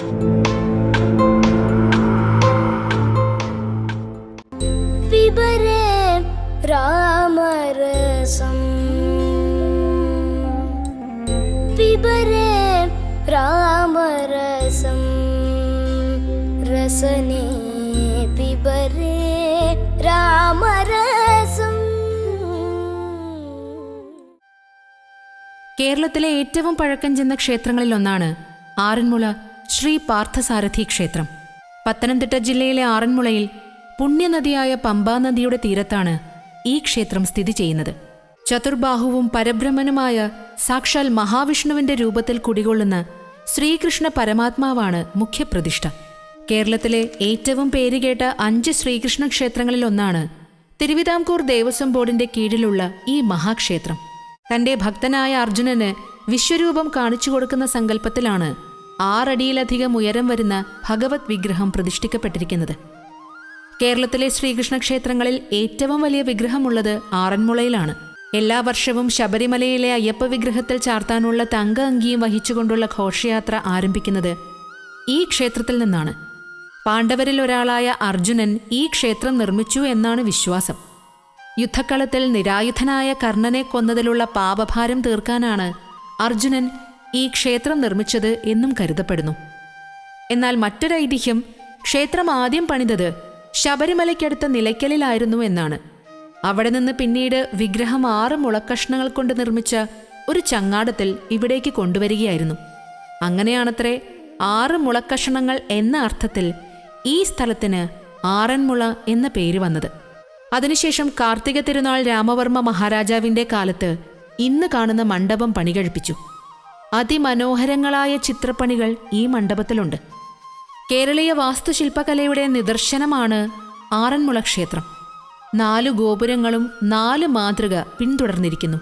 രാമരസം. രാമരസം. രസനേ രാമരസം. കേരളത്തിലെ ഏറ്റവും പഴക്കം ചെന്ന ക്ഷേത്രങ്ങളിൽ ഒന്നാണ് ആറന്മുള ശ്രീ പാർത്ഥസാരഥി ക്ഷേത്രം. പത്തനംതിട്ട ജില്ലയിലെ ആറന്മുളയിൽ പുണ്യനദിയായ പമ്പാനദിയുടെ തീരത്താണ് ഈ ക്ഷേത്രം സ്ഥിതി ചെയ്യുന്നത്. ചതുർബാഹുവും പരബ്രഹ്മനുമായ സാക്ഷാൽ മഹാവിഷ്ണുവിന്റെ രൂപത്തിൽ കുടികൊള്ളുന്ന ശ്രീകൃഷ്ണ പരമാത്മാവാണ് മുഖ്യപ്രതിഷ്ഠ. കേരളത്തിലെ ഏറ്റവും പേരുകേട്ട അഞ്ച് ശ്രീകൃഷ്ണ ക്ഷേത്രങ്ങളിലൊന്നാണ് തിരുവിതാംകൂർ ദേവസ്വം ബോർഡിന്റെ കീഴിലുള്ള ഈ മഹാക്ഷേത്രം. തന്റെ ഭക്തനായ അർജുനന് വിശ്വരൂപം കാണിച്ചു കൊടുക്കുന്ന സങ്കല്പത്തിലാണ് ആറടിയിലധികം ഉയരം വരുന്ന ഭഗവത് വിഗ്രഹം പ്രതിഷ്ഠിക്കപ്പെട്ടിരിക്കുന്നത്. കേരളത്തിലെ ശ്രീകൃഷ്ണ ക്ഷേത്രങ്ങളിൽ ഏറ്റവും വലിയ വിഗ്രഹമുള്ളത് ആറന്മുളയിലാണ്. എല്ലാ വർഷവും ശബരിമലയിലെ അയ്യപ്പ വിഗ്രഹത്തിൽ ചാർത്താനുള്ള തങ്ക അങ്കിയും വഹിച്ചുകൊണ്ടുള്ള ഘോഷയാത്ര ആരംഭിക്കുന്നത് ഈ ക്ഷേത്രത്തിൽ നിന്നാണ്. പാണ്ഡവരിൽ ഒരാളായ അർജുനൻ ഈ ക്ഷേത്രം നിർമ്മിച്ചു എന്നാണ് വിശ്വാസം. യുദ്ധക്കളത്തിൽ നിരായുധനായ കർണനെ കൊന്നതിലുള്ള പാപഭാരം തീർക്കാനാണ് അർജുനൻ ഈ ക്ഷേത്രം നിർമ്മിച്ചത് എന്നും കരുതപ്പെടുന്നു. എന്നാൽ മറ്റൊരൈതിഹ്യം ക്ഷേത്രം ആദ്യം പണിതത് ശബരിമലയ്ക്കടുത്ത നിലയ്ക്കലിലായിരുന്നു എന്നാണ്. അവിടെ നിന്ന് പിന്നീട് വിഗ്രഹം ആറ് മുളക്കഷ്ണങ്ങൾ കൊണ്ട് നിർമ്മിച്ച ഒരു ചങ്ങാടത്തിൽ ഇവിടേക്ക് കൊണ്ടുവരികയായിരുന്നു. അങ്ങനെയാണത്രേ ആറ് മുളക്കഷണങ്ങൾ എന്ന അർത്ഥത്തിൽ ഈ സ്ഥലത്തിന് ആറന്മുള എന്ന പേര് വന്നത്. അതിനുശേഷം കാർത്തിക തിരുനാൾ രാമവർമ്മ മഹാരാജാവിന്റെ കാലത്ത് ഇന്ന് കാണുന്ന മണ്ഡപം പണികഴിപ്പിച്ചു. അതിമനോഹരങ്ങളായ ചിത്രപ്പണികൾ ഈ മണ്ഡപത്തിലുണ്ട്. കേരളീയ വാസ്തുശില്പകലയുടെ നിദർശനമാണ് ആറന്മുള ക്ഷേത്രം നാലു ഗോപുരങ്ങളും നാല് മാതൃക പിന്തുടർന്നിരിക്കുന്നു.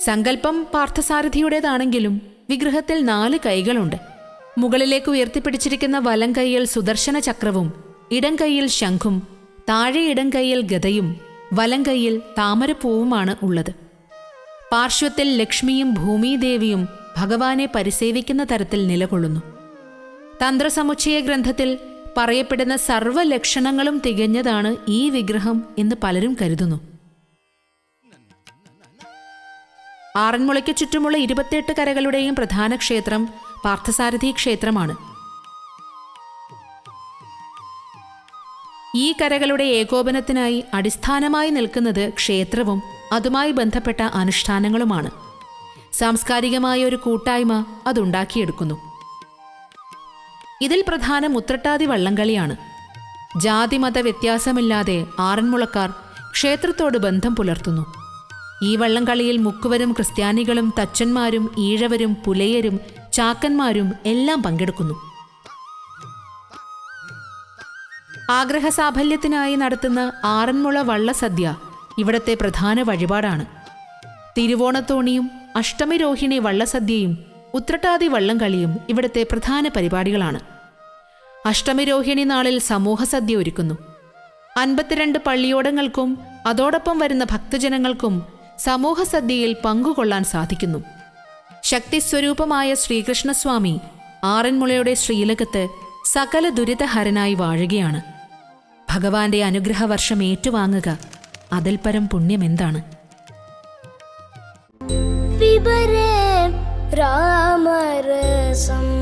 സങ്കല്പം പാർത്ഥസാരഥിയുടേതാണെങ്കിലും വിഗ്രഹത്തിൽ നാല് കൈകളുണ്ട്. മുകളിലേക്ക് ഉയർത്തിപ്പിടിച്ചിരിക്കുന്ന വലം കൈയിൽ സുദർശന ചക്രവും ഇടം കൈയിൽ ശംഖും താഴെ ഇടം കൈയിൽ ഗതയും വലം കൈയിൽ താമരപ്പൂവുമാണ് ഉള്ളത്. പാർശ്വത്തിൽ ലക്ഷ്മിയും ഭൂമിദേവിയും ഭഗവാനെ പരിസേവിക്കുന്ന തരത്തിൽ നിലകൊള്ളുന്നു. തന്ത്രസമുച്ചയ ഗ്രന്ഥത്തിൽ പറയപ്പെടുന്ന സർവ ലക്ഷണങ്ങളും തികഞ്ഞതാണ് ഈ വിഗ്രഹം എന്ന് പലരും കരുതുന്നു. ആറന്മുളയ്ക്ക് ചുറ്റുമുള്ള ഇരുപത്തിയെട്ട് കരകളുടെയും പ്രധാന ക്ഷേത്രം പാർത്ഥസാരഥി ക്ഷേത്രമാണ്. ഈ കരകളുടെ ഏകോപനത്തിനായി അടിസ്ഥാനമായി നിൽക്കുന്നത് ക്ഷേത്രവും അതുമായി ബന്ധപ്പെട്ട അനുഷ്ഠാനങ്ങളുമാണ്. സാംസ്കാരികമായ ഒരു കൂട്ടായ്മ അതുണ്ടാക്കിയെടുക്കുന്നു. ഇതിൽ പ്രധാനം ഉത്രട്ടാതി വള്ളംകളിയാണ്. ജാതിമത വ്യത്യാസമില്ലാതെ ആറന്മുളക്കാർ ക്ഷേത്രത്തോട് ബന്ധം പുലർത്തുന്നു. ഈ വള്ളംകളിയിൽ മുക്കുവരും ക്രിസ്ത്യാനികളും തച്ചന്മാരും ഈഴവരും പുലയരും ചാക്കന്മാരും എല്ലാം പങ്കെടുക്കുന്നു. ആഗ്രഹസാഫല്യത്തിനായി നടത്തുന്ന ആറന്മുള വള്ളസദ്യ ഇവിടത്തെ പ്രധാന വഴിപാടാണ്. തിരുവോണത്തോണിയും അഷ്ടമിരോഹിണി വള്ളസദ്യയും ഉത്രട്ടാതി വള്ളംകളിയും ഇവിടത്തെ പ്രധാന പരിപാടികളാണ്. അഷ്ടമിരോഹിണി നാളിൽ സമൂഹ സദ്യ ഒരുക്കുന്നു. അൻപത്തിരണ്ട് പള്ളിയോടങ്ങൾക്കും അതോടൊപ്പം വരുന്ന ഭക്തജനങ്ങൾക്കും സമൂഹസദ്യയിൽ പങ്കുകൊള്ളാൻ സാധിക്കുന്നു. ശക്തിസ്വരൂപമായ ശ്രീകൃഷ്ണസ്വാമി ആറന്മുളയുടെ ശ്രീലകത്ത് സകല ദുരിതഹരനായി വാഴുകയാണ്. ഭഗവാന്റെ അനുഗ്രഹവർഷം ഏറ്റുവാങ്ങുക. അതിൽ പരം പുണ്യമെന്താണ് വിവരേ രാമരസം.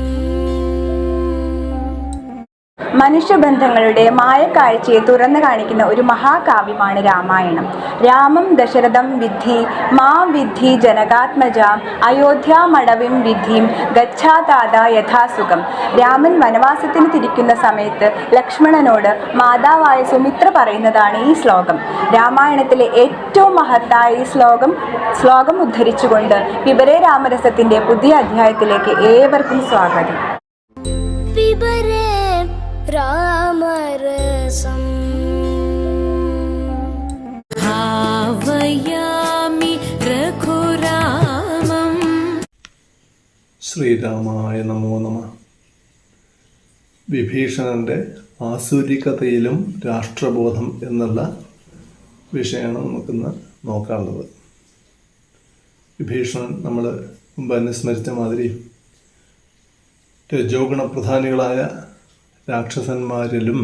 മനുഷ്യബന്ധങ്ങളുടെ മായക്കാഴ്ചയെ തുറന്നു കാണിക്കുന്ന ഒരു മഹാകാവ്യമാണ് രാമായണം. രാമം ദശരഥം വിദ്ധി മാം വിദ്ധി ജനകാത്മജാം അയോധ്യാമടവിം വിദ്ധിം ഗച്ഛാതാത യഥാസുഖം. രാമൻ വനവാസത്തിന് തിരിക്കുന്ന സമയത്ത് ലക്ഷ്മണനോട് മാതാവായ സുമിത്ര പറയുന്നതാണ് ഈ ശ്ലോകം. രാമായണത്തിലെ ഏറ്റവും മഹത്തായ ഈ ശ്ലോകം ശ്ലോകം ഉദ്ധരിച്ചുകൊണ്ട് വിവരേ രാമരസത്തിന്റെ പുതിയ അധ്യായത്തിലേക്ക് ഏവർക്കും സ്വാഗതം. രാമരസം ഭാവയാമി രഘുരാമം. ശ്രീരാമായ നമോ നമ. വിഭീഷണന്റെ ആസൂരികതയിലും രാഷ്ട്രബോധം എന്നുള്ള വിഷയമാണ് നമുക്കിന്ന് നോക്കാനുള്ളത്. വിഭീഷണൻ നമ്മൾ മുമ്പ് അനുസ്മരിച്ച മാതിരി രജോഗുണ പ്രധാനികളായ രാക്ഷസന്മാരിലും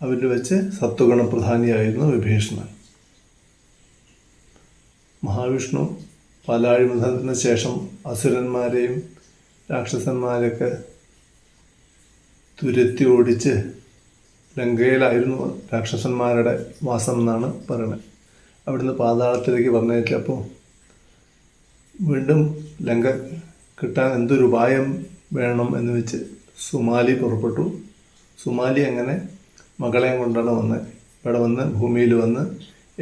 അവരിൽ വെച്ച് സത്വഗുണ പ്രധാനിയായിരുന്നു വിഭീഷണൻ. മഹാവിഷ്ണു പാലാഴിമുഖത്തിന് ശേഷം അസുരന്മാരെയും രാക്ഷസന്മാരെയൊക്കെ തുരത്തി ഓടിച്ച് ലങ്കയിലായിരുന്നു രാക്ഷസന്മാരുടെ വാസം എന്നാണ് പറയുന്നത് അവിടുന്ന് പാതാളത്തിലേക്ക് പറഞ്ഞയച്ചപ്പോൾ വീണ്ടും ലങ്ക കിട്ടാൻ എന്തൊരു ഉപായം വേണം എന്ന് വെച്ച് സുമാലി പുറപ്പെട്ടു. സുമാലി അങ്ങനെ മകളെയും കൊണ്ടാണ് വന്ന് ഇവിടെ വന്ന് ഭൂമിയിൽ വന്ന്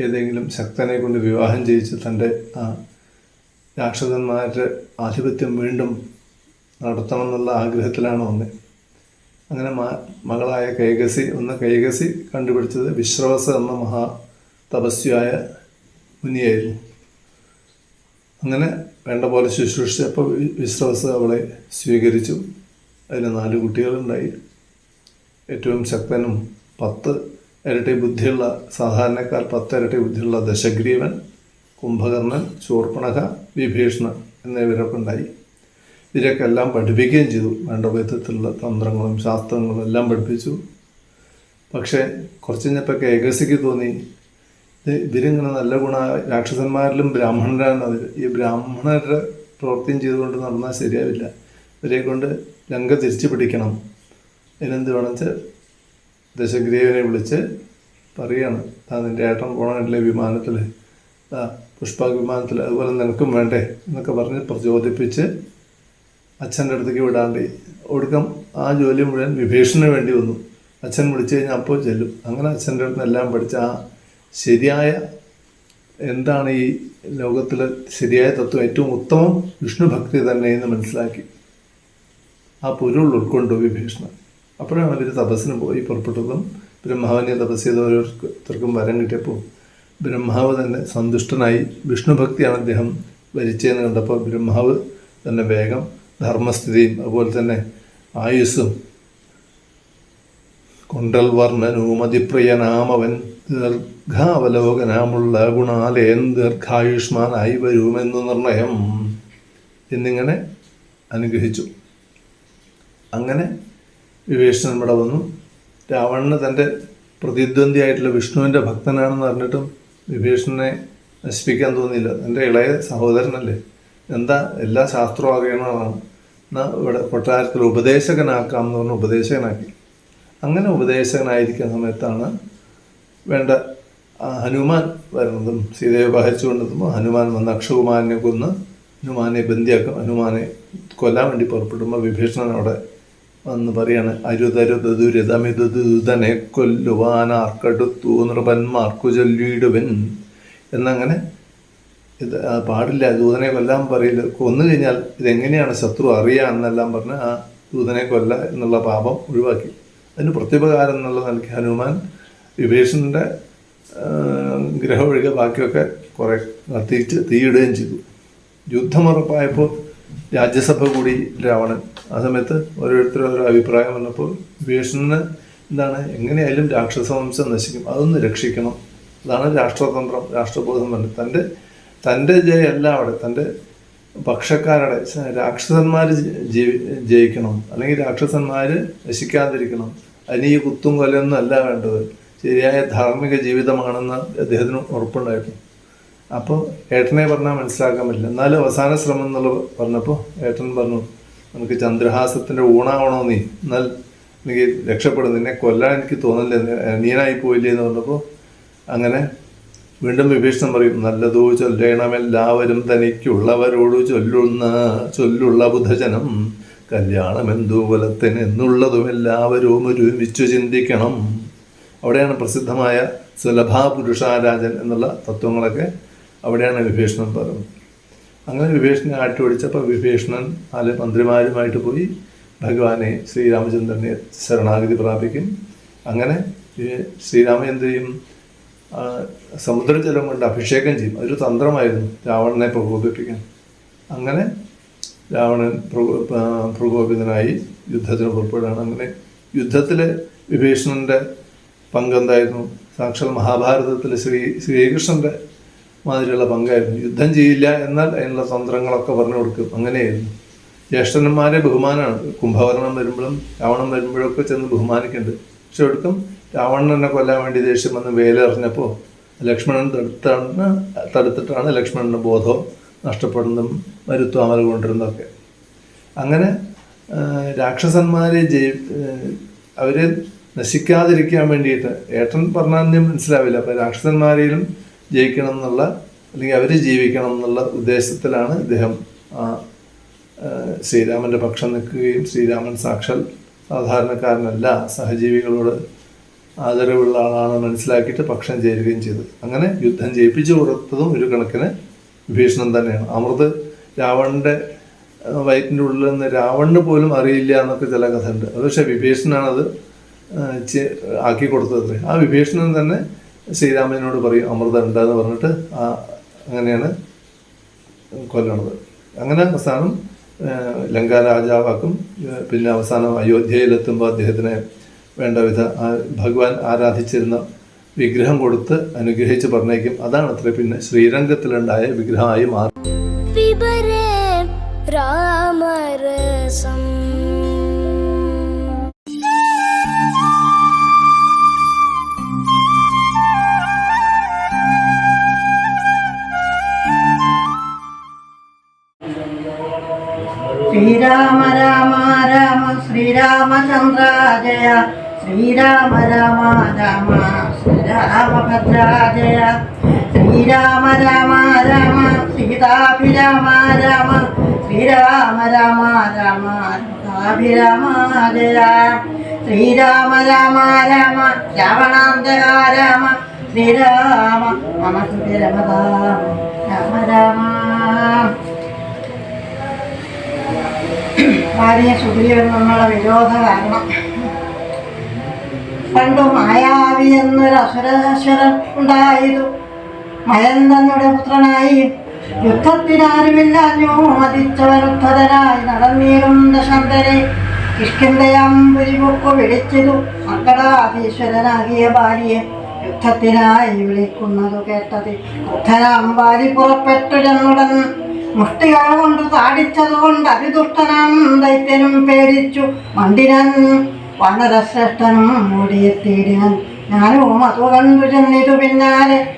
ഏതെങ്കിലും ശക്തനെ കൊണ്ട് വിവാഹം ചെയ്യിച്ച് തന്റെ ആ രാക്ഷസന്മാരുടെ ആധിപത്യം വീണ്ടും നടത്തണമെന്നുള്ള ആഗ്രഹത്തിലാണ് വന്നത്. അങ്ങനെ മകളായ കൈകസി ഒന്ന് കൈകസി കണ്ടുപിടിച്ചത് വിശ്രവസ് എന്ന മഹാ തപസ്വിയായ മുനിയായിരുന്നു. അങ്ങനെ വേണ്ട പോലെ ശുശ്രൂഷിച്ചപ്പോൾ വിശ്രവസ് അവളെ സ്വീകരിച്ചു. അതിൽ നാല് കുട്ടികളുണ്ടായി. ഏറ്റവും ശക്തനും പത്ത് ഇരട്ടി ബുദ്ധിയുള്ള സാധാരണക്കാർ പത്ത് ഇരട്ടി ബുദ്ധിയുള്ള ദശഗ്രീവൻ കുംഭകർണൻ ശൂർപ്പണക വിഭീഷണൻ എന്നിവരൊക്കെ ഉണ്ടായി ഇവരൊക്കെ എല്ലാം പഠിപ്പിക്കുകയും ചെയ്തു. വേണ്ട വിധത്തിലുള്ള തന്ത്രങ്ങളും ശാസ്ത്രങ്ങളും എല്ലാം പഠിപ്പിച്ചു. പക്ഷേ കുറച്ച് കഴിഞ്ഞപ്പോൾ ഏകസിക്ക് തോന്നി. ഇത് ഇവരിങ്ങനെ നല്ല ഗുണ രാക്ഷസന്മാരിലും ബ്രാഹ്മണരാണ്. അവർ ഈ ബ്രാഹ്മണരുടെ പ്രവർത്തിയും ചെയ്തുകൊണ്ട് നടന്നാൽ ശരിയാവില്ല. ഇവരെ കൊണ്ട് ലങ്ക തിരിച്ചു പിടിക്കണം. അതിനെന്ത് വേണമെന്ന് വെച്ചാൽ ദശഗ്രീവനെ വിളിച്ച് പറയാണ് താ നിന്റെ ഏട്ടൻ പോകണമല്ലേ വിമാനത്തിൽ ആ പുഷ്പ വിമാനത്തിൽ അതുപോലെ നിനക്കും വേണ്ടേ എന്നൊക്കെ പറഞ്ഞ് പ്രചോദിപ്പിച്ച് അച്ഛന്റെ അടുത്തേക്ക് വിടാണ്ട്. ഒടുക്കം ആ ജോലി മുഴുവൻ വിഭീഷണന് വേണ്ടി വന്നു. അച്ഛൻ വിളിച്ചു കഴിഞ്ഞാൽ അപ്പോൾ ചെല്ലും. അങ്ങനെ അച്ഛന്റെ അടുത്ത് എല്ലാം പഠിച്ച ആ ശരിയായ എന്താണ് ഈ ലോകത്തിലെ ശരിയായ തത്വം? ഏറ്റവും ഉത്തമം വിഷ്ണു ഭക്തി തന്നെ എന്ന് മനസ്സിലാക്കി. ആ പൊരുൾ ഉൾക്കൊണ്ടു വിഭീഷണൻ അപ്പോഴാണ് അവർ തപസ്സിന് പോയി പുറപ്പെട്ടതും ബ്രഹ്മാവിനെ തപസ് ചെയ്ത ഓരോരുത്തർക്കും വരം കിട്ടിയപ്പോൾ ബ്രഹ്മാവ് തന്നെ സന്തുഷ്ടനായി വിഷ്ണുഭക്തിയാണ് അദ്ദേഹം വരിച്ചതെന്ന് കണ്ടപ്പോൾ ബ്രഹ്മാവ് തന്നെ വേഗം ധർമ്മസ്ഥിതിയും അതുപോലെ തന്നെ ആയുസ്സും കൊണ്ടൽ വർണനൂമതിപ്രിയനാമവൻ ദീർഘാവലോകനാമുള്ള ഗുണാലേൻ ദീർഘായുഷ്മാനായി വരുമെന്നു നിർണയം. എന്നിങ്ങനെ അനുഗ്രഹിച്ചു. അങ്ങനെ വിഭീഷണൻ ഇവിടെ വന്നു. രാവണന് തന്റെ പ്രതിദ്വന്ദിയായിട്ടുള്ള വിഷ്ണുവിന്റെ ഭക്തനാണെന്ന് അറിഞ്ഞിട്ടും വിഭീഷണനെ നശിപ്പിക്കാൻ തോന്നിയില്ല. എന്റെ ഇളയ സഹോദരനല്ലേ? എന്താ എല്ലാ ശാസ്ത്രവും അറിയണതാണ്. എന്നാൽ ഇവിടെ കൊട്ടാരത്തിൽ ഉപദേശകനാക്കാം എന്ന് പറഞ്ഞ് ഉപദേശകനാക്കി. അങ്ങനെ ഉപദേശകനായിരിക്കുന്ന സമയത്താണ് വേണ്ട ഹനുമാൻ വരുന്നതും സീതയെ വഹിച്ചു കൊണ്ടെത്തുമ്പോൾ ഹനുമാൻ വന്ന് അക്ഷകുമാരനെ കൊന്ന് ഹനുമാനെ ബന്ദിയാക്കും. ഹനുമാനെ കൊല്ലാൻ വേണ്ടി പുറപ്പെടുമ്പോൾ വിഭീഷണൻ അവിടെ വന്ന് പറയാണ് അരുതരുതതുരതമിതുതനെ കൊല്ലുവാനാർക്കടുത്തു നൃപന്മാർക്കു ചൊല്ലിയിടുവൻ. എന്നങ്ങനെ ഇത് പാടില്ല ദൂതനെ കൊല്ലാൻ പറയില്ല. കൊന്നു കഴിഞ്ഞാൽ ഇതെങ്ങനെയാണ് ശത്രു അറിയുക എന്നെല്ലാം പറഞ്ഞ് ആ ദൂതനെ കൊല്ല എന്നുള്ള പാപം ഒഴിവാക്കി. അതിന് പ്രത്യുപകാരം എന്നുള്ള നൽകി. ഹനുമാൻ വിഭീഷണന്റെ ഗ്രഹം ഒഴികെ ബാക്കിയൊക്കെ കുറേ കത്തിച്ച് തീയിടുകയും ചെയ്തു. യുദ്ധമുറപ്പായപ്പോൾ രാജ്യസഭ കൂടി രാവണൻ. ആ സമയത്ത് ഓരോരുത്തരും ഓരോ അഭിപ്രായം വന്നപ്പോൾ വിഭീഷണന് എന്താണ് എങ്ങനെയായാലും രാക്ഷസവംശം നശിക്കും അതൊന്ന് രക്ഷിക്കണം. അതാണ് രാഷ്ട്രതന്ത്രം രാഷ്ട്രബോധം പറഞ്ഞത് തന്റെ തന്റെ ജയമല്ല അവിടെ. തന്റെ പക്ഷക്കാരുടെ രാക്ഷസന്മാർ ജീവി ജയിക്കണം. അല്ലെങ്കിൽ രാക്ഷസന്മാർ നശിക്കാതിരിക്കണം. അതിന് ഈ കുത്തും കൊലയൊന്നും അല്ല വേണ്ടത്. ശരിയായ ധാർമ്മിക ജീവിതമാണെന്ന് അദ്ദേഹത്തിന് ഉറപ്പുണ്ടായിരുന്നു. അപ്പോൾ ഏട്ടനെ പറഞ്ഞാൽ മനസ്സിലാക്കാൻ പറ്റില്ല. എന്നാലും അവസാന ശ്രമം എന്നുള്ള പറഞ്ഞപ്പോൾ ഏട്ടൻ പറഞ്ഞു നമുക്ക് ചന്ദ്രഹാസത്തിന്റെ ഊണാവണോ നീ എന്നാൽ എനിക്ക് രക്ഷപ്പെടും. നിന്നെ കൊല്ലാൻ എനിക്ക് തോന്നില്ല. നീനായി പോയില്ലേ? എന്ന് പറഞ്ഞപ്പോൾ അങ്ങനെ വീണ്ടും വിഭീഷണം പറയും നല്ലതോ ചൊല്ലണമെല്ലാവരും തനിക്കുള്ളവരോട് ചൊല്ലുന്ന ചൊല്ലുള്ള ബുധജനം കല്യാണമെന്തു ബലത്തിന് എന്നുള്ളതും എല്ലാവരും ഒരുമിച്ചു ചിന്തിക്കണം. അവിടെയാണ് പ്രസിദ്ധമായ സുലഭാ പുരുഷാരാജൻ എന്നുള്ള തത്വങ്ങളൊക്കെ അവിടെയാണ് വിഭീഷണൻ പറഞ്ഞത് അങ്ങനെ വിഭീഷണനെ ആട്ടിയോടിച്ചപ്പോൾ വിഭീഷണൻ നാല് മന്ത്രിമാരുമായിട്ട് പോയി ഭഗവാനെ ശ്രീരാമചന്ദ്രനെ ശരണാഗതി പ്രാപിക്കും. അങ്ങനെ ശ്രീരാമചന്ദ്രയും സമുദ്രജലം കൊണ്ട് അഭിഷേകം ചെയ്യും. അതൊരു തന്ത്രമായിരുന്നു രാവണനെ പ്രകോപിപ്പിക്കാൻ. അങ്ങനെ രാവണൻ പ്രകോപിതനായി യുദ്ധത്തിന് പുറപ്പെടുകയാണ്. അങ്ങനെ യുദ്ധത്തിൽ വിഭീഷണന്റെ പങ്കെന്തായിരുന്നു? സാക്ഷാൽ മഹാഭാരതത്തിൽ ശ്രീ ശ്രീകൃഷ്ണന്റെ മാതിരിയുള്ള പങ്കായിരുന്നു. യുദ്ധം ചെയ്യില്ല എന്നാൽ അതിനുള്ള തന്ത്രങ്ങളൊക്കെ പറഞ്ഞു കൊടുക്കും. അങ്ങനെയായിരുന്നു. ജ്യേഷ്ഠന്മാരെ ബഹുമാനമാണ്. കുംഭകർണം വരുമ്പോഴും രാവണം വരുമ്പോഴൊക്കെ ചെന്ന് ബഹുമാനിക്കുന്നുണ്ട്. പക്ഷെ ഒടുക്കം രാവണനെ കൊല്ലാൻ വേണ്ടി ദേഷ്യം വന്ന് വേലെറിഞ്ഞപ്പോൾ ലക്ഷ്മണൻ തടുത്താണ് തടുത്തിട്ടാണ് ലക്ഷ്മണന്റെ ബോധവും നഷ്ടപ്പെടുന്നതും മരുത്വാമല കൊണ്ടിരുന്നതൊക്കെ. അങ്ങനെ രാക്ഷസന്മാരെ ജയി അവരെ നശിക്കാതിരിക്കാൻ വേണ്ടിയിട്ട് ഏട്ടൻ പറഞ്ഞാൽ മനസ്സിലാവില്ല. അപ്പം രാക്ഷസന്മാരെയും ജയിക്കണം എന്നുള്ള അല്ലെങ്കിൽ അവർ ജീവിക്കണം എന്നുള്ള ഉദ്ദേശത്തിലാണ് ഇദ്ദേഹം ശ്രീരാമന്റെ പക്ഷം നിൽക്കുകയും ശ്രീരാമൻ സാക്ഷാൽ സാധാരണക്കാരനല്ല സഹജീവികളോട് ആദരവുള്ള ആളാണ് മനസ്സിലാക്കിയിട്ട് പക്ഷം ചേരുകയും ചെയ്തു. അങ്ങനെ യുദ്ധം ജയിപ്പിച്ചു കൊടുത്തതും ഒരു കണക്കിന് വിഭീഷണൻ തന്നെയാണ്. അമൃത് രാവണന്റെ വയറ്റിന്റെ ഉള്ളിൽ നിന്ന് രാവണന് പോലും അറിയില്ല എന്നൊക്കെ ചില കഥ ഉണ്ട് അത് പക്ഷേ വിഭീഷണനാണത് ആക്കി കൊടുത്തത്. ആ വിഭീഷണൻ തന്നെ ശ്രീരാമനോട് പറയും അമൃതം ഉണ്ടെന്ന് പറഞ്ഞിട്ട് ആ അങ്ങനെയാണ് കൊല്ലണത്. അങ്ങനെ അവസാനം ലങ്ക രാജാവാക്കും പിന്നെ അവസാനം അയോധ്യയിലെത്തുമ്പോൾ അദ്ദേഹത്തിന് വേണ്ട വിധ ഭഗവാൻ ആരാധിച്ചിരുന്ന വിഗ്രഹം കൊടുത്ത് അനുഗ്രഹിച്ച് പറഞ്ഞേക്കും. അതാണ് അത്ര. പിന്നെ ശ്രീരംഗത്തിലുണ്ടായ വിഗ്രഹമായി മാറി. രാമരസം శ్రీరామ రామ రామ శ్రీరామచంద్ర జయ శ్రీరామ రామ రామ శ్రీరామభద్ర జయ శ్రీరామ రామ రామ సీతాభిరామ రామ శ్రీరామ రామ రామ రామాభిరామ జయ శ్రీరామ రామ రామ రావణాంతగా రామ శ్రీరామ మమ సుతి రమ రామ రామ. സുഗ്രീവൻ ശുദ്ധീകരണമെന്നുള്ള വിരോധ കാരണം. പണ്ട് മായാവി എന്നൊരു അസുരശ്വരൻ ഉണ്ടായതു മയന്തനുടെ പുത്രനായി യുദ്ധത്തിനാരുമില്ലാഞ്ഞു മതിച്ചവരുദ്ധതരായി നടന്നീരും ദശന്തരെ കിഷ്കിന്തയാമ്പുരിപൊക്കു വിളിച്ചതു. മക്കളാധീശ്വരനാകിയ ഭാര്യയെ യുദ്ധത്തിനായി വിളിക്കുന്നതു കേട്ടത് ബുദ്ധനാം ഭാര്യ പുറപ്പെട്ടു ചെന്നുടൻ മുഷ്ടികൾ കൊണ്ട് താടിച്ചതുകൊണ്ട് അതിദുഷ്ടനാം ദൈത്യനും പേടിച്ചു. മണ്ടിനൻ വളരശ്രേഷ്ഠനും ഓടിയെത്തിയിടിനൻ ഞാനും അതു കണ്ടു ചെന്നിതു പിന്നാലെ.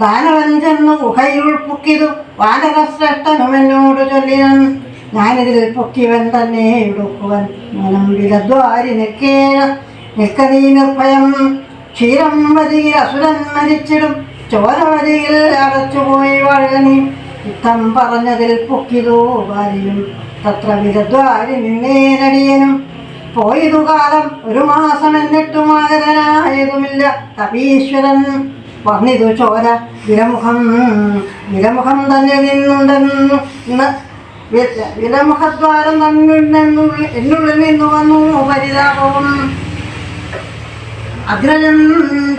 ദാനവൻ ചെന്ന് ഗുഹയിൽ പൊക്കിതു വാനരശ്രേഷ്ഠനും എന്നോട് ചൊല്ലിനൻ. ഞാനിതിൽ പൊക്കിവൻ തന്നെ എടുക്കുവൻ. മനം വിലദ്വാരി നിൽക്കേന നിൽക്കതീ നിർഭയം. ക്ഷീരം വരിയിൽ അസുരൻ മരിച്ചിടും. ചോര വരിയിൽ അടച്ചുപോയി വഴകനി യുദ്ധം പറഞ്ഞതിൽ പൊക്കിതു വാരിയും. തത്ര വിരദ്വാരി നിന്നേനടിയനും. പോയതു കാലം ഒരു മാസം എന്നിട്ടും ആകരനായതുമില്ല കപീശ്വരൻ വന്നിതു ചോര. വിലമുഖം വിലമുഖം തന്നെ നിന്നുണ്ടെന്നു വിരമുഖദ്വാരം തന്നിരുന്നെന്നുള്ളിൽ എന്നുള്ളിൽ നിന്നു വന്നു പരിതാപവും. അഗ്രജൻ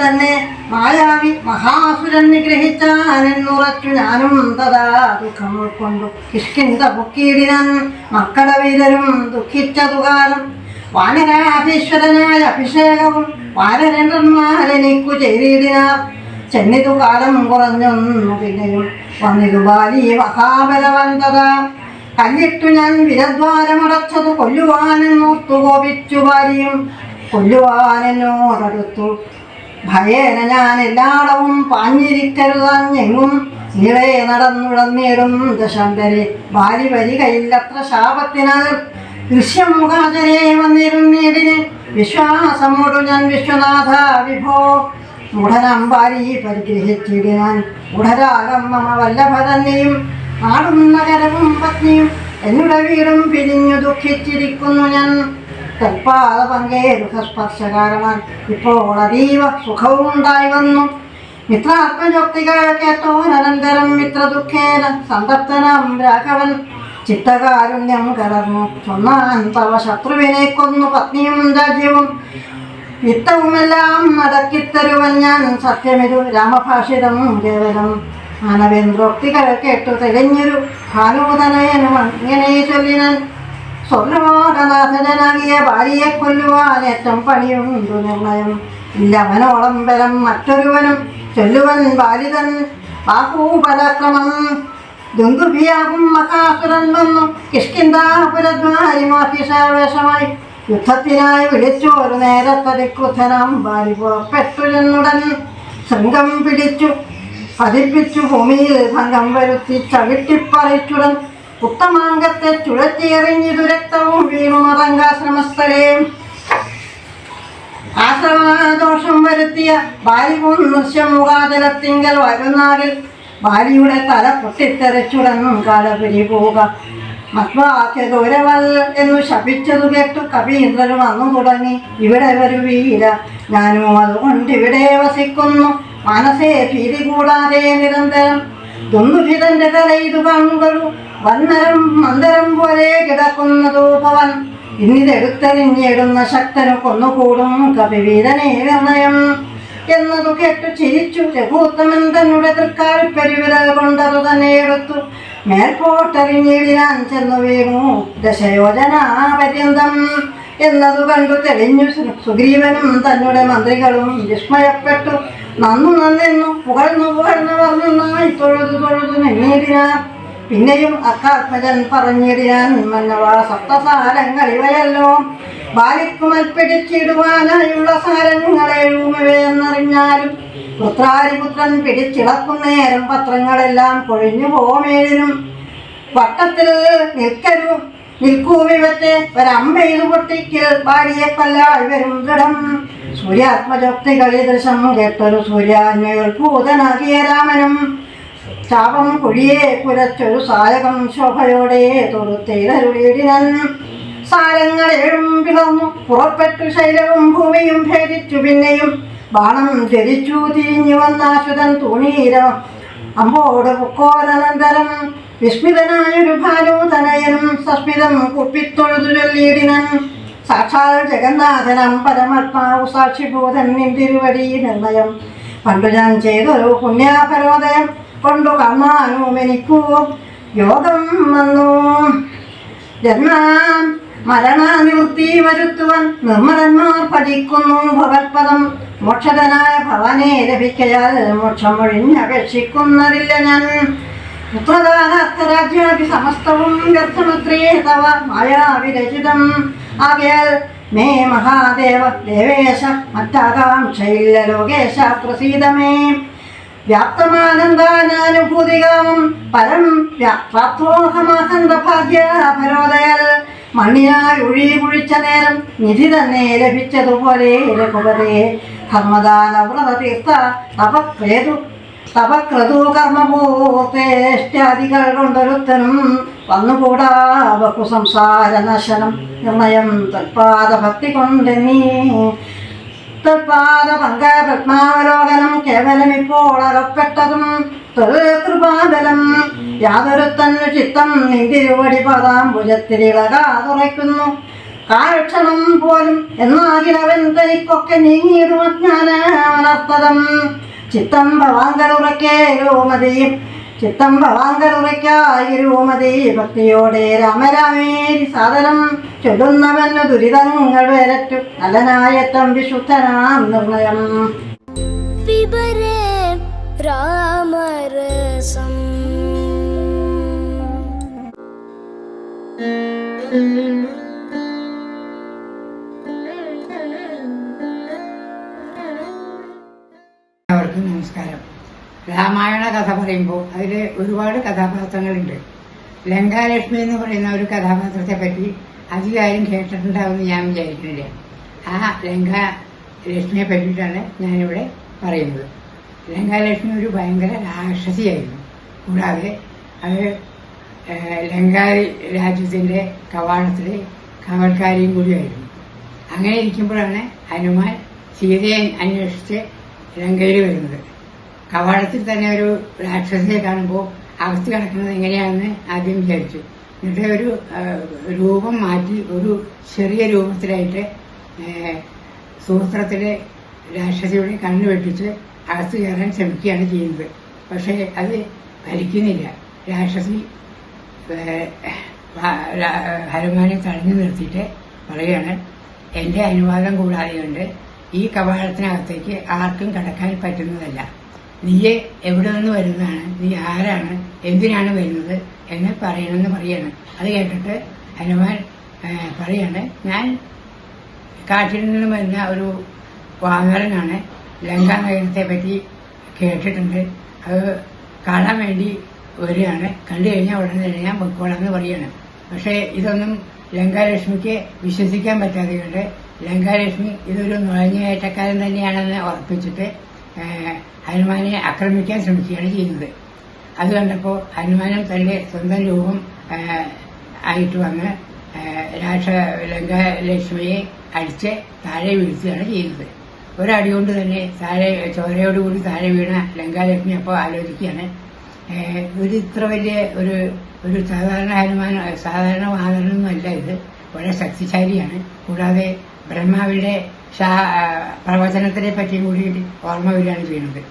തന്നെ മായാവി മഹാസുരൻ നിഗ്രഹിച്ചാനെന്നുറച്ചു ഞാനും തഥാ ദുഃഖം ഉൾക്കൊണ്ടു. കിഷ്കിന്ത പൊക്കീടിനൻ മക്കള ദുഃഖിച്ച കാലം വാനരാധീശ്വരനായ അഭിഷേകവും വാനരന്മാരെനിക്കു ചെയ്തിടിനാർ. ചെന്നിതു കാലം കുറഞ്ഞൊന്നു പിന്നെയും വന്നിതു ബാലി മഹാബലവന്തത കല്ലിട്ടു ഞാൻ വിരദ്വാരമടച്ചതു കൊല്ലുവാനെന്നോർത്തു കോപിച്ചു ബാലിയും. കൊല്ലുവാനെന്നോടടുത്തു ഭയേന ഞാൻ എല്ലായിടവും പാഞ്ഞിരിക്കരുതാഞ്ഞെങ്ങും ഇളയെ നടന്നുടന്നേടും ദശാന്തരെ. ബാലി വരികയില്ലത്ര ശാപത്തിനാൽ ദൃശ്യമുഖാചരെ വന്നിരുന്നീടിന് വിശ്വാസമോടു ഞാൻ വിശ്വനാഥ വിഭോ. മൂഢനാമ്പാരി പരിഗ്രഹിച്ചിടിനാൻ ഉടരാകം മമ വല്ലഭതന്നെയും നാടും നഗരവും പത്നിയും എന്നുടെ വീടും പിരിഞ്ഞു ദുഃഖിച്ചിരിക്കുന്നു ഞാൻ. തൽപാദ പങ്കേരുഹസ്പർശ കാരണം ഇപ്പോൾ അതീവ സുഖവും ഉണ്ടായി വന്നു മിത്രാത്മജോക്തികൾ മിത്ര മിത്രദുഃഖേന സന്തപ്തനം രാഘവൻ. ചിത്തകാരുണ്യം കലർന്നു. ചൊന്നാൻ തവ ശത്രുവിനെ കൊന്നു പത്നിയും രാജ്യവും. വിത്തവുമെല്ലാം അടക്കിത്തരുവൻ ഞാൻ. സത്യമിതു രാമഭാഷിതം കേവലം. മാനവേന്ദ്രോക്തികൾ കേട്ടു തെളിഞ്ഞൊരു ഭാനുതനയനും അങ്ങനെ ചൊല്ലിനൻ സ്വർലോകനാഥനാകിയ ഭാര്യയെ കൊല്ലുവാൻ ഏറ്റവും പണിയുണ്ടു നിർണയം. ഇല്ല അവനോളം ബലം മറ്റൊരുവനും ചൊല്ലുവൻ ബാലിതൻ. ബാഹൂപരാക്രമം ദുന്ദുഭിയാകും മഹാസുരൻ വന്നു. കിഷ്കിന്താപുരദ്വാരിമാഫിഷാവേശമായി യുദ്ധത്തിനായി വിളിച്ചു. ഒരു നേരത്തടി ക്രുദ്ധനാം ബാലി പുറപ്പെട്ടുരന്നുടൻ ശൃംഗം പിടിച്ചു. പതിപ്പിച്ചു. ഭൂമിയിൽ ഭംഗം വരുത്തി ചവിട്ടിപ്പറിച്ചുടൻ ഉത്തമാംഗത്തെ ചുഴറ്റിയെറിഞ്ഞിതു രക്തവും വീണു മറങ്കാശ്രമസ്ഥലേ ആശ്രമദോഷം വരുത്തിയ ബാലി മുഖാതലത്തിങ്കൽ വരുന്നാകിൽ ബാലിയുടെ തല പൊട്ടിത്തെറിച്ചുടങ്ങും കാലപിരി പോവുക. മത്വാക്യ ഗൗരവൽ എന്നു ശപിച്ചതു കേട്ടു കവീന്ദ്രനും അന്നു തുടങ്ങി. ഇവിടെ വരുവീര ഞാനും അതുകൊണ്ട് ഇവിടെ വസിക്കുന്നു. മനസ്സേ ഭീതി കൂടാതെ നിരന്തരം. തൊന്നുഭിതന്റെ തല ഇത് കാണുകൂ വന്നരം മന്ദരം പോലെ കിടക്കുന്നതോ പവൻ ഇന്നിതെടുത്തെറിഞ്ഞിടുന്ന ശക്തനു കൊന്നുകൂടും കവിവീരനെ നിർണയം എന്നതു കേട്ടു ചിരിച്ചു രഘൂത്തമൻ തന്നെ തൃക്കാൽ പെരുവിരൽ കൊണ്ടതു തന്നെ എടുത്തു. മേൽപോട്ടെറിഞ്ഞിടിനാൻ ചെന്നു വീണു ദശയോജന പര്യന്തം എന്നതു കണ്ടു തെളിഞ്ഞു സുഗ്രീവനും തന്നുടെ മന്ത്രികളും വിസ്മയപ്പെട്ടു. നന്നു നന്നെന്നു പുകഴ്ന്നു പുകഴ്ന്നു പറഞ്ഞായി തൊഴുതു തൊഴുതു നിന്നീടിനാർ പിന്നെയും അക്കാത്മജൻ പറഞ്ഞിടിയാൻ മന്നവ സപ്തസാരങ്ങൾ ഇവയല്ലോ ബാലിക്കുമൽ പിടിച്ചിടുവാനായുള്ള സാരങ്ങളെഴുമവയെന്നറിഞ്ഞാലും പുത്രാരിപുത്രൻ പിടിച്ചിളക്കുന്നേരം പത്രങ്ങളെല്ലാം കൊഴിഞ്ഞു പോമേഴിനും വട്ടത്തിൽ നിൽക്കരു നിൽക്കൂവിവത്തെ ഒരമ്പെയ്തു പൊട്ടിക്കൽ ഭാര്യയെ കൊല്ലാൾ വരും ദൃഢം സൂര്യാത്മജോക്തികളി ദൃശം കേട്ടൊരു സൂര്യാന്വയോത്ഭൂതനാകിയ രാമനും ശാപം കുഴിയെ കുരച്ചൊരു സായകം ശോഭയോടെ തൊടുത്തേരരുളിയിടിനൻ സാരങ്ങൾ ഏഴും പിളർന്നു. പുറപ്പെട്ടു ശൈലവും ഭൂമിയും ഭേദിച്ചു പിന്നെയും ബാണം ധരിച്ചു തിരിഞ്ഞു വന്നാശുതൻ തൂണീരം. അമ്പോട് പുക്കോരനന്തരം വിസ്മിതനായൊരു ഭാനൂതനയനും സസ്മിതം കുപ്പിത്തൊഴുതു ചൊല്ലിയിടിനൻ. സാക്ഷാൽ ജഗന്നാഥനം പരമാത്മാവ് സാക്ഷിഭൂതൻ നിന്തിരുവടി നിർണയം. പണ്ടു ഞാൻ ചെയ്തൊരു പുണ്യാപരോദയം കൊണ്ടു കാണാനും എനിക്കു യോഗം വന്നു. ജന്മാം മരണനിവൃത്തി വരുത്തുവാൻ നിർമ്മലന്മാർ പഠിക്കുന്നു ഭഗവത്പദം. മോക്ഷതനായ ഭവാനെ ലഭിക്കയാൽ മോക്ഷം ഒഴിഞ്ഞപേക്ഷിക്കുന്നതില്ല ഞാൻ. പുത്രദാനാർത്ഥരാജ്യാഭി സമസ്തവും വ്യർത്ഥമത്രേ തവ മായാവിരചിതം. ആകയാൽ മേ മഹാദേവ ദേവേശ മറ്റാകാംക്ഷയില്ല ലോകേശ പ്രസീതമേ. വ്യാപ്തമാനന്ദാനുഭൂതികാമം പരം പ്രാപ്തോഹമാസന്ത ഭാഗ്യാപരോദയാൽ മണ്ണിനായി ഒഴി കുഴിച്ച നേരം നിധി തന്നെ ലഭിച്ചതുപോലെ രഘുപതേ. ധർമ്മദാന വ്രത തീർത്ഥ തപക്രേതു തപക്രതു കൊണ്ടൊരുത്തനും വന്നുകൂടാ ബഹു സംസാര നശനം നിർണയം തൽപാദ ഭക്തി കൊണ്ടെന്നീ തൽപാദ പങ്കപത്മാവലോകനം കേവലം ഇപ്പോൾ അകപ്പെട്ടതും യാതൊരു യാതൊരുത്തന്നു ചിത്തം നിന്തിരുവടി പദാംബുജത്തിലിളകാതുറയ്ക്കുന്നു കാലക്ഷണം പോലും എന്നാകിലവൻ തനിക്കൊക്കെ നീങ്ങിയിടുമജ്ഞാനമനർത്ഥതം ചിത്തം ഭവാങ്കരുറക്കേരോമതി ചിത്തം രൂമതി ഭക്തിയോടെ രാമരാമേരി സാധനം ചൊല്ലുന്നവന് ദുരിതങ്ങൾ വരറ്റു നലനായത്തം വിശുദ്ധനാം നിർണയം രാമരസം Mm-hmm. രാമായണ കഥ പറയുമ്പോൾ അതിൽ ഒരുപാട് കഥാപാത്രങ്ങളുണ്ട്. ലങ്കാലക്ഷ്മി എന്ന് പറയുന്ന ഒരു കഥാപാത്രത്തെ പറ്റി അധികാരം കേട്ടിട്ടുണ്ടാവുമെന്ന് ഞാൻ വിചാരിക്കുന്നില്ല. ആ ലങ്കാ ലക്ഷ്മിയെ പറ്റിയിട്ടാണ് ഞാനിവിടെ പറയുന്നത്. ലങ്കാലക്ഷ്മി ഒരു ഭയങ്കര രാക്ഷസിയായിരുന്നു. കൂടാതെ അത് ലങ്കാരി രാജ്യത്തിന്റെ കവാടത്തിലെ കാവൽക്കാരിയും കൂടിയായിരുന്നു. അങ്ങനെ ഇരിക്കുമ്പോഴാണ് ഹനുമാൻ സീതയെ അന്വേഷിച്ച് ലങ്കയിൽ വരുന്നത്. കവാടത്തിൽ തന്നെ ഒരു രാക്ഷസിയെ കാണുമ്പോൾ അകത്ത് കിടക്കുന്നത് എങ്ങനെയാണെന്ന് ആദ്യം വിചാരിച്ചു. എന്നിട്ട് ഒരു രൂപം മാറ്റി ഒരു ചെറിയ രൂപത്തിലായിട്ട് സൂത്രത്തിലെ രാക്ഷസിയുടെ കണ്ണു വെട്ടിച്ച് അകത്ത് കയറാൻ ശ്രമിക്കുകയാണ് ചെയ്യുന്നത്. പക്ഷേ അത് ഭരിക്കുന്നില്ല. രാക്ഷസി ഹനുമാനെ തടഞ്ഞു നിർത്തിയിട്ട് പറയുകയാണ് എന്റെ അനുവാദം കൂടാതെ കൊണ്ട് ഈ കവാടത്തിനകത്തേക്ക് ആർക്കും കടക്കാൻ പറ്റുന്നതല്ല. നീയെ എവിടെ നിന്ന് വരുന്നതാണ്? നീ ആരാണ്? എന്തിനാണ് വരുന്നത്? എന്ന് പറയണമെന്ന് പറയാണ്. അത് കേട്ടിട്ട് ഹനുമാൻ പറയണേ ഞാൻ കാട്ടിൽ നിന്ന് വരുന്ന ഒരു വാനരനാണ് ലങ്ക നഗരത്തെ പറ്റി കേട്ടിട്ടുണ്ട്. അത് കാണാൻ വേണ്ടി വരികയാണ്. കണ്ടു കഴിഞ്ഞാൽ ഉടനെ തന്നെ ഞാൻ പൊയ്ക്കോളാം എന്ന് പറയാണ്. പക്ഷേ ഇതൊന്നും ലങ്കാലക്ഷ്മിക്ക് വിശ്വസിക്കാൻ പറ്റാതെ കൊണ്ട് ലങ്കാലക്ഷ്മി ഇതൊരു നുഴഞ്ഞുകയറ്റക്കാരൻ തന്നെയാണെന്ന് ഉറപ്പിച്ചിട്ട് ഹനുമാനെ ആക്രമിക്കാൻ ശ്രമിക്കുകയാണ് ചെയ്യുന്നത്. അത് കണ്ടപ്പോൾ ഹനുമാനും തന്റെ സ്വന്തം രൂപം ആയിട്ട് വന്ന് രാക്ഷ ലങ്ക ലക്ഷ്മിയെ അടിച്ച് താഴെ വീഴ്ത്തുകയാണ് ചെയ്യുന്നത്. ഒരടി കൊണ്ട് തന്നെ താഴെ ചോരയോടുകൂടി താഴെ വീണ ലങ്കാലക്ഷ്മി അപ്പോൾ ആലോചിക്കുകയാണ്. ഒരു ഇത്ര വലിയ ഒരു ഒരു സാധാരണ ഹനുമാൻ സാധാരണ വാഹനമൊന്നുമല്ല ഇത്. വളരെ ശക്തിശാലിയാണ്. കൂടാതെ ബ്രഹ്മാവിന്റെ പ്രവചനത്തിനെ പറ്റിയും കൂടി ഓർമ്മ വരികയാണ് ചെയ്യുന്നത്.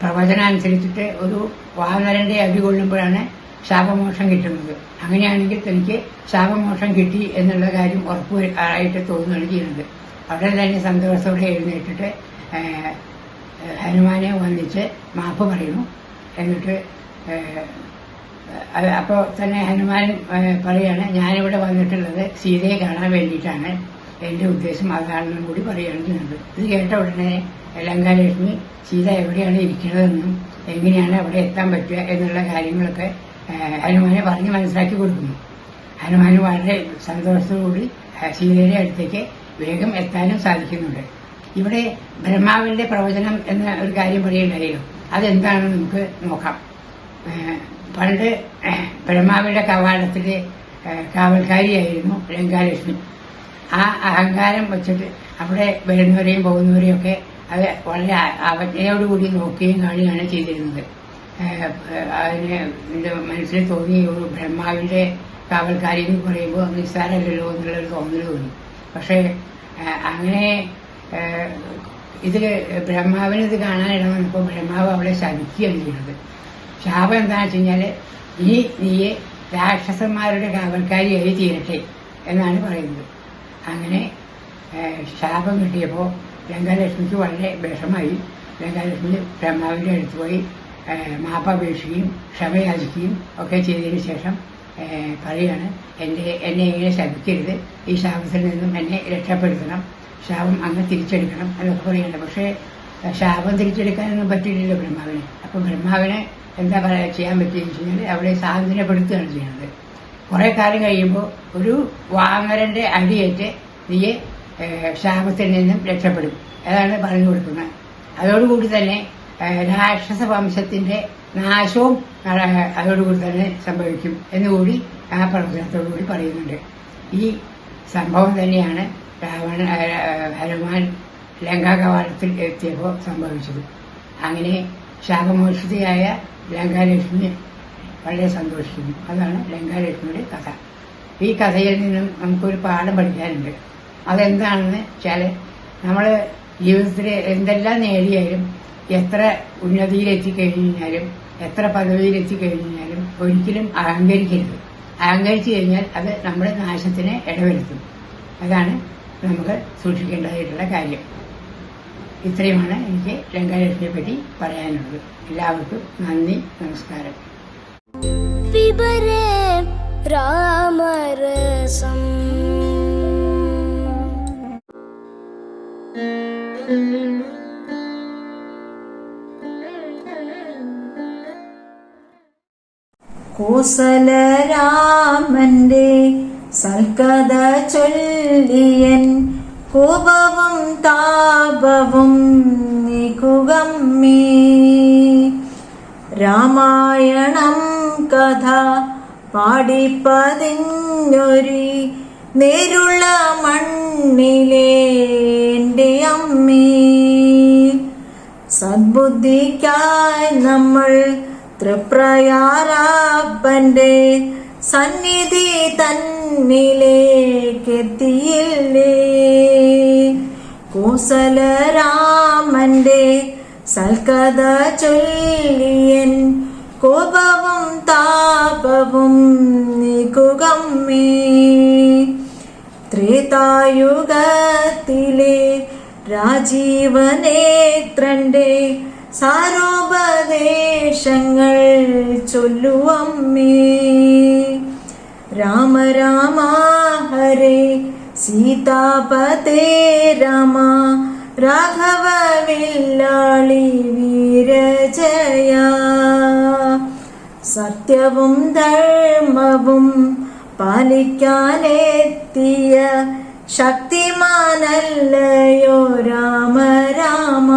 പ്രവചനം അനുസരിച്ചിട്ട് ഒരു വാനരന്റെ അടി കൊള്ളുമ്പോഴാണ് ശാപമോക്ഷം കിട്ടുന്നത്. അങ്ങനെയാണെങ്കിൽ തനിക്ക് ശാപമോക്ഷം കിട്ടി എന്നുള്ള കാര്യം ഉറപ്പ് ആയിട്ട് തോന്നുകയാണ് ചെയ്യുന്നത്. അവിടെ തന്നെ സന്തോഷത്തോടെ എഴുന്നേറ്റിട്ട് ഹനുമാനെ വന്നിച്ച് മാപ്പ് പറയുന്നു. എന്നിട്ട് അപ്പോൾ തന്നെ ഹനുമാൻ പറയാണ് ഞാനിവിടെ വന്നിട്ടുള്ളത് സീതയെ കാണാൻ വേണ്ടിയിട്ടാണ്. എന്റെ ഉദ്ദേശം അതാണെന്നും കൂടി പറയുകയാണ് ചെയ്യുന്നത് ഇത് കേട്ട ഉടനെ ലങ്കാലക്ഷ്മി സീത എവിടെയാണ് ഇരിക്കുന്നതെന്നും എങ്ങനെയാണ് അവിടെ എത്താൻ പറ്റുക എന്നുള്ള കാര്യങ്ങളൊക്കെ ഹനുമാനെ പറഞ്ഞ് മനസ്സിലാക്കി കൊടുക്കുന്നു. ഹനുമാന് വളരെ സന്തോഷത്തോടുകൂടി സീതയുടെ അടുത്തേക്ക് വേഗം എത്താനും സാധിക്കുന്നുണ്ട്. ഇവിടെ ബ്രഹ്മാവിന്റെ പ്രവചനം എന്ന ഒരു കാര്യം പറയുണ്ടായിരുന്നു അതെന്താണെന്ന് നമുക്ക് നോക്കാം. പണ്ട് ബ്രഹ്മാവിന്റെ കവാടത്തിലെ കാവൽക്കാരിയായിരുന്നു ലങ്കാലക്ഷ്മി ആ അഹങ്കാരം വെച്ചിട്ട് അവിടെ വരുന്നവരെയും പോകുന്നവരെയും ഒക്കെ അത് വളരെ അവജ്ഞയോടുകൂടി നോക്കുകയും കാണുകയാണ് ചെയ്തിരുന്നത്. അതിന് എന്റെ മനസ്സിൽ തോന്നി ഒരു ബ്രഹ്മാവിന്റെ കാവൽക്കാരി എന്ന് പറയുമ്പോൾ നിസ്സാരമല്ലല്ലോ എന്നുള്ളൊരു തോന്നൽ തോന്നി പക്ഷേ അങ്ങനെ ഇത് ബ്രഹ്മാവിന് ഇത് കാണാനിട വന്നപ്പോൾ ബ്രഹ്മാവ് അവളെ ശപിക്കുകയാണ് ചെയ്യുന്നത്. ശാപം എന്താണെന്ന് വെച്ച് കഴിഞ്ഞാൽ ഈ നീയെ രാക്ഷസന്മാരുടെ കാവൽക്കാരിയായി തീരട്ടെ എന്നാണ് പറയുന്നത്. അങ്ങനെ ശാപം കിട്ടിയപ്പോൾ ലങ്കാലക്ഷ്മിക്ക് വളരെ വിഷമായി. ലങ്കാലക്ഷ്മി ബ്രഹ്മാവിന്റെ അടുത്ത് പോയി മാപ്പപേക്ഷിക്കുകയും ക്ഷമയാചിക്കുകയും ഒക്കെ ചെയ്തതിന് ശേഷം പറയാണ് എന്റെ എന്നെ ഇങ്ങനെ ശപിക്കരുത്. ഈ ശാപത്തിൽ നിന്നും എന്നെ രക്ഷപ്പെടുത്തണം. ശാപം അങ്ങ് തിരിച്ചെടുക്കണം എന്നൊക്കെ പറയുന്നുണ്ട് പക്ഷേ ശാപം തിരിച്ചെടുക്കാനൊന്നും പറ്റിയിട്ടില്ല ബ്രഹ്മാവിനെ. അപ്പം ബ്രഹ്മാവിനെ എന്താ പറയുക ചെയ്യാൻ പറ്റിയെന്ന് വെച്ച് കഴിഞ്ഞാൽ അവളെ സാന്ത്വനപ്പെടുത്തുകയാണ് ചെയ്യുന്നത്. കുറെ കാലം കഴിയുമ്പോൾ ഒരു വാങ്ങരന്റെ അടിയേറ്റ് നീ ശാപത്തിൽ നിന്നും രക്ഷപ്പെടും. അതാണ് പറഞ്ഞു കൊടുക്കുന്നത്. അതോടുകൂടി തന്നെ രാക്ഷസ വംശത്തിന്റെ നാശവും അതോടുകൂടി തന്നെ സംഭവിക്കും എന്നുകൂടി ആ പ്രവചനത്തോടുകൂടി പറയുന്നുണ്ട്. ഈ സംഭവം തന്നെയാണ് രാവണ ഹനുമാൻ ലങ്കാ കവാടത്തിൽ എത്തിയപ്പോൾ സംഭവിച്ചത്. അങ്ങനെ ശാപമോക്ഷിതയായ ലങ്കാലക്ഷ്മി വളരെ സന്തോഷിക്കുന്നു. അതാണ് ലങ്കാലക്ഷ്മിയുടെ കഥ. ഈ കഥയിൽ നിന്നും നമുക്കൊരു പാഠം പഠിക്കാനുണ്ട്. അതെന്താണെന്ന് വെച്ചാൽ നമ്മൾ ജീവിതത്തിൽ എന്തെല്ലാം നേടിയാലും എത്ര ഉന്നതിയിലെത്തി കഴിഞ്ഞാലും എത്ര പദവിയിലെത്തി കഴിഞ്ഞാലും ഒരിക്കലും അഹങ്കരിക്കരുത്. അഹങ്കരിച്ചു കഴിഞ്ഞാൽ അത് നമ്മുടെ നാശത്തിന് ഇടവരുത്തും. അതാണ് നമുക്ക് സൂക്ഷിക്കേണ്ടതായിട്ടുള്ള കാര്യം. ഇത്രയുമാണ് എനിക്ക് ലങ്കാലക്ഷ്മിയെ പറ്റി പറയാനുള്ളത്. എല്ലാവർക്കും നന്ദി നമസ്കാരം. കോസല രാമന്റെ സൽക്കത ചൊല്ലിയൻ കോപവും താപവും നികുകമ്മേ. രാമായണം കഥ പാടിപ്പതിഞ്ഞൊരി നേരുള്ള മണ്ണിലേന്റെ അമ്മേ. സദ്ബുദ്ധിക്കായി നമ്മൾ തൃപ്രയാരാപ്പന്റെ സന്നിധി തന്നിലേക്കെത്തിയില്ലേ? കോസലരാമന്റെ സൽക്കഥ ചൊല്ലിയൻ കോപവും താപവും നികുകമ്മേ ത്രേതായുഗത്തിലെ രാജീവനേത്രന്റെ സാരോപദേശങ്ങൾ ചൊല്ലുവമ്മേ രാമ രാമ ഹരേ സീതാപതേ രാമ രാഘവ വില്ലാളി വീരജയ. സത്യവും ധർമ്മവും പാലിക്കാനെത്തിയ ശക്തിമാനല്ലയോ രാമ രാമ.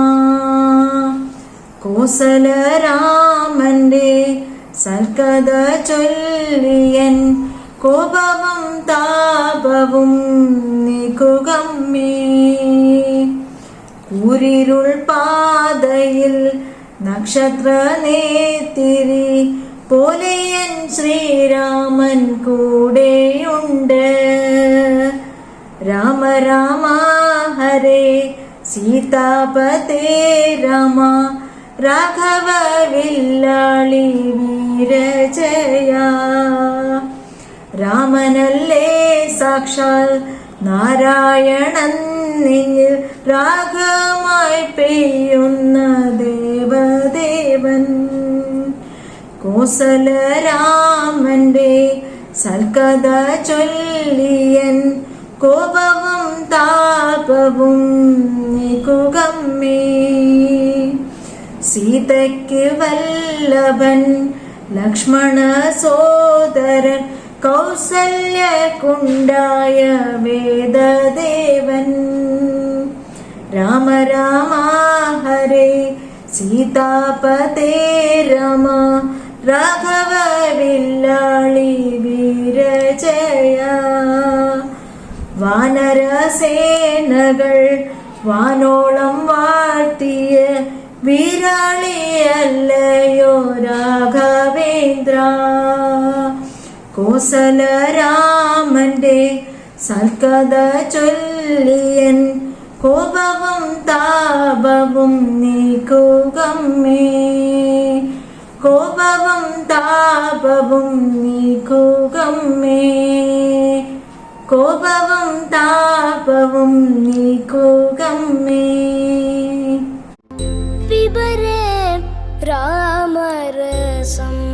കോസല രാമന്റെ സൽക്കഥ ചൊല്ലിയൻ കോപവും താപവും നീക്കുകമ്മേ കൂരിരുൾ പാതയിൽ നക്ഷത്ര നേത്തിരി പോലെയൻ ശ്രീരാമൻ കൂടെയുണ്ട്. രാമ രാമ ഹരേ സീതാപതേ രാമ രാഘവ വില്ലാളി വീരജയ രാമനല്ലേ സാക്ഷാൽ നാരായണൻ നിന്നിൽ രാഗമായി പെയ്യുന്ന ദേവദേവൻ. കോസലരാമന്റെ സൽക്കഥ ചൊല്ലിയൻ കോപവും താപവും നീക്കുകമ്മേ. സീതയ്ക്ക് വല്ലഭൻ ലക്ഷ്മണ സോദരൻ കൗസല്യക്കുണ്ടായ വേദദേവൻ. രാമ രാമ സീതാപതേ രമ രാഘവ വില്ലാളി വീരജയ. വാനരസേനകൾ വാനോളം വാഴ്ത്തിയ വീരാളിയല്ലയോ രാഘവേന്ദ്ര. കോസലരാമന്റെ സൽക്കഥ ചൊല്ലിയൻ. കോപവും താപവും നീക്കുകമ്മേ. കോപവും താപവും നീക്കുകമ്മേ. കോപവും താപവും നീക്കുകമ്മേ. വിവര രാമരസം.